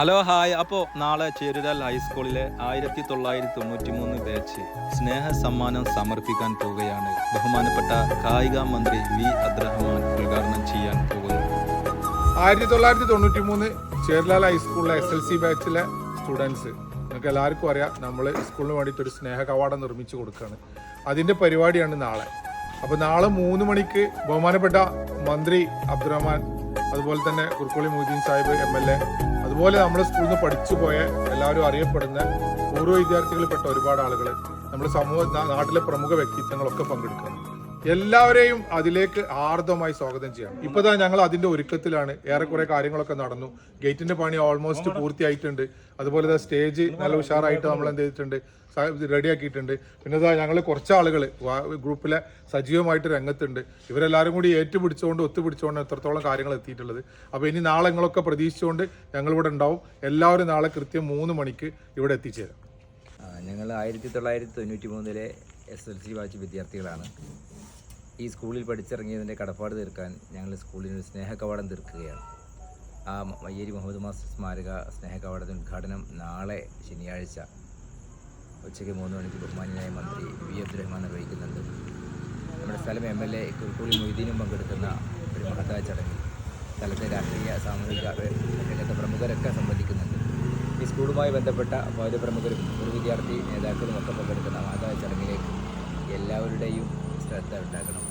Hello hi അപ്പോൾ നാളെ ചേരുരാൽ ഹൈസ്കൂളിലെ ആയിരത്തി തൊള്ളായിരത്തി തൊണ്ണൂറ്റി മൂന്ന് ബാച്ച് സ്നേഹ സമ്മാനം സമർപ്പിക്കാൻ പോവുകയാണ്. ബഹുമാനപ്പെട്ട കായിക മന്ത്രി വി. അബ്ദുറഹ്മാൻ ഉദ്ഘാടനം ചെയ്യാൻ പോകുന്നു. ആയിരത്തി തൊള്ളായിരത്തി തൊണ്ണൂറ്റി മൂന്ന് ചേരുലാൽ ഹൈസ്കൂളിലെ എസ് എൽ സി ബാച്ചിലെ സ്റ്റുഡൻസ് നിങ്ങൾക്ക് എല്ലാവർക്കും അറിയാം നമ്മൾ സ്കൂളിന് വേണ്ടിയിട്ട് ഒരു സ്നേഹ കവാടം നിർമ്മിച്ചു കൊടുക്കുകയാണ്. അതിന്റെ പരിപാടിയാണ് നാളെ. അപ്പോൾ നാളെ മൂന്ന് മണിക്ക് ബഹുമാനപ്പെട്ട മന്ത്രി അബ്ദുറഹ്മാൻ അതുപോലെ തന്നെ Kurukkoli Moideen Sahib M L A. അതുപോലെ നമ്മുടെ സ്കൂളിൽ നിന്ന് പഠിച്ചു പോയ എല്ലാവരും അറിയപ്പെടുന്ന പൂർവ വിദ്യാർത്ഥികളിൽപ്പെട്ട ഒരുപാട് ആളുകൾ നമ്മുടെ സമൂഹ നാട്ടിലെ പ്രമുഖ വ്യക്തിത്വങ്ങളൊക്കെ പങ്കെടുക്കുന്നു എല്ലാവരെയും അതിലേക്ക് ആർദ്രമായി സ്വാഗതം ചെയ്യാം ഇപ്പതാ ഞങ്ങൾ അതിന്റെ ഒരുക്കത്തിലാണ്. ഏറെക്കുറെ കാര്യങ്ങളൊക്കെ നടന്നു. ഗേറ്റിന്റെ പണി ഓൾമോസ്റ്റ് പൂർത്തിയായിട്ടുണ്ട്. അതുപോലെ തന്നെ സ്റ്റേജ് നല്ല ഉഷാറായിട്ട് നമ്മൾ എന്ത് ചെയ്തിട്ടുണ്ട്? റെഡിയാക്കിയിട്ടുണ്ട്. പിന്നെ ഇതാ ഞങ്ങൾ കുറച്ച് ആളുകൾ ഗ്രൂപ്പിലെ സജീവമായിട്ട് രംഗത്തുണ്ട്. ഇവരെല്ലാവരും കൂടി ഏറ്റുപിടിച്ചുകൊണ്ട് ഒത്തുപിടിച്ചുകൊണ്ട് എത്രത്തോളം കാര്യങ്ങൾ എത്തിയിട്ടുള്ളത്. അപ്പോൾ ഇനി നാളെ നിങ്ങളൊക്കെ പ്രതീക്ഷിച്ചുകൊണ്ട് ഞങ്ങളിവിടെ ഉണ്ടാവും. എല്ലാവരും നാളെ കൃത്യം മൂന്ന് മണിക്ക് ഇവിടെ എത്തിച്ചേരാം. ഞങ്ങൾ ആയിരത്തി തൊള്ളായിരത്തി തൊണ്ണൂറ്റി മൂന്നിലെ എസ് എൽ സി വാച്ച് വിദ്യാർത്ഥികളാണ്. ഈ സ്കൂളിൽ പഠിച്ചിറങ്ങിയതിന്റെ കടപ്പാട് തീർക്കാൻ ഞങ്ങൾ സ്കൂളിന് ഒരു സ്നേഹ കവാടം തീർക്കുകയാണ്. ആ മയ്യേരി മുഹമ്മദ് മാസ്റ്റർ സ്മാരക സ്നേഹ കവാടത്തിന്റെ ഉദ്ഘാടനം നാളെ ശനിയാഴ്ച ഉച്ചയ്ക്ക് മൂന്ന് മണിക്ക് ബഹുമാന്യനായ മന്ത്രി വി അബ്ദുറഹ്മാൻ നിർവഹിക്കുന്നുണ്ട്. നമ്മുടെ സ്ഥലം എം എൽ എ കുറുക്കുളി മൊയ്തീനും പങ്കെടുക്കുന്ന ഒരു മഹത്തായ ചടങ്ങിൽ സ്ഥലത്തെ രാഷ്ട്രീയ സാമൂഹിക രംഗത്തെ പ്രമുഖരൊക്കെ സംബന്ധിക്കുന്നുണ്ട്. ഈ സ്കൂളുമായി ബന്ധപ്പെട്ട പൗരപ്രമുഖരും ഒരു വിദ്യാർത്ഥി നേതാക്കളും ഒക്കെ പങ്കെടുക്കുന്ന മഹത്തായ ചടങ്ങിലേക്ക് എല്ലാവരുടെയും ശ്രദ്ധ ഉണ്ടാക്കണം